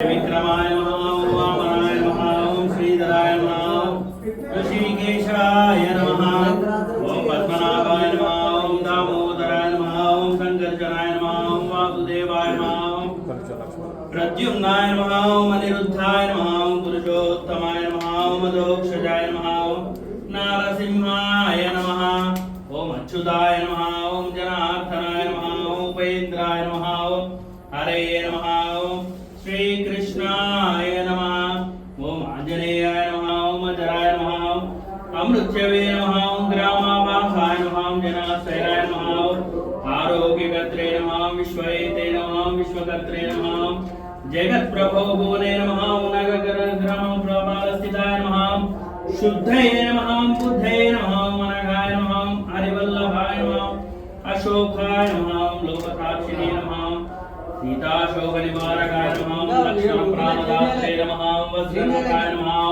విక్రమాయ నమః ఓం వామనాయ నమః ఓం శ్రీధరాయ నమః ఓం ఋషికేశాయ నమః ఓం పద్మనాభాయ నమః ఓం దామోదరాయ నమః ఓం సంకర్షణాయ నమః ఓం వాసుదేవాయ నమః ఓం ప్రద్యుమ్నాయ నమః ఓం అనిరుద్ధాయ నమః ఓం పురుషోత్తమాయ నమః ఓం అదోక్షజాయ నమః ఓం నారసింహాయ నమః ఓం అచ్యుతాయ నమః श्री कृष्णाय नमः ओम आंजनेयाय नमः ओम अजराय नमः अमृतवे नमः ओम ग्रामाभासाय नमः जनाशयराय नमः आरोग्यकर्त्रे नमः विश्वैते नमः विश्वकर्त्रे नमः जगत प्रभो भुवने नमः नगर ग्राम प्रभावस्थिताय नमः शुद्धये नमः बुद्धये नमः मनघाय नमः हरिवल्लभाय नमः अशोकाय नमः लोकसाक्षिणे नमः सीताशोकनिवारकाय నమః లోకసాక్షిణే నమః సీతాశోక నివారకాయ నమః లక్ష్మణ ప్రాణదాత్రే నమః వజ్రముఖాయ నమః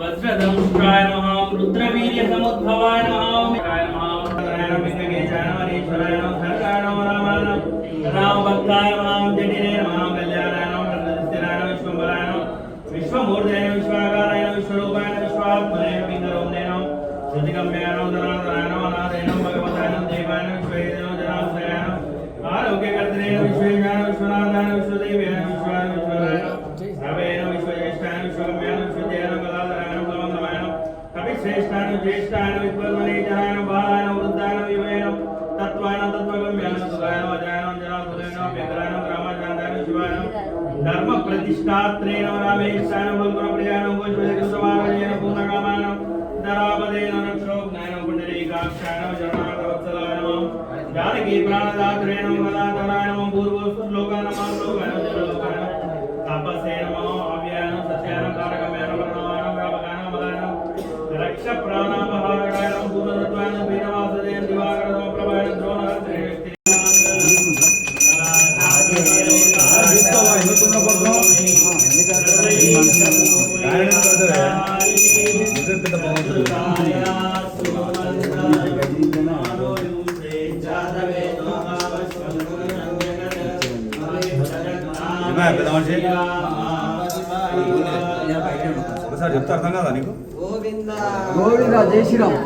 వజ్రదంష్ట్రాయ నమః రుద్రవీర్య సముద్భవాయ నమః కాయ నమః నారాయణ విఘ్నకేశాయ నమః ఈశ్వరాయ నమః ధర్కాయ నమః రామాయ నమః రామభక్తాయ నమః జటినే నమః కళ్యాణాయ నమః ప్రతిష్ఠిరాయ నమః విశ్వంబరాయ నమః విశ్వమూర్తయ నమః విశ్వాకారాయ నమః విశ్వరూపాయ నమః విశ్వాత్మనే నమః పింగరోమ్నే నమః శ్రేష్టాను నమః సుగాయ నమః అజాయ నమః జనాసురాయ నమః వ్యగ్రాయ నమః రామాచార్యాయ నమః శివాయ నమః ధర్మ ప్రతిష్టాత్రే నమ రామేశాయ నమ బల్గుణ ప్రియాయ నమ గోష్పదేకృష్ణమాగజయ నమ ధరాపదేన రక్షో ధరాపదే నమ రక్షోజ్ఞాయ నమ పుండరీకాక్షాయ నమ జగన్నాథవత్సలాయ పూర్వోస్తు శ్లోకాయ నమ ఒకసారి చెప్తే అర్థం కదా నీకు? గోవింద గోవింద జై శ్రీరామ్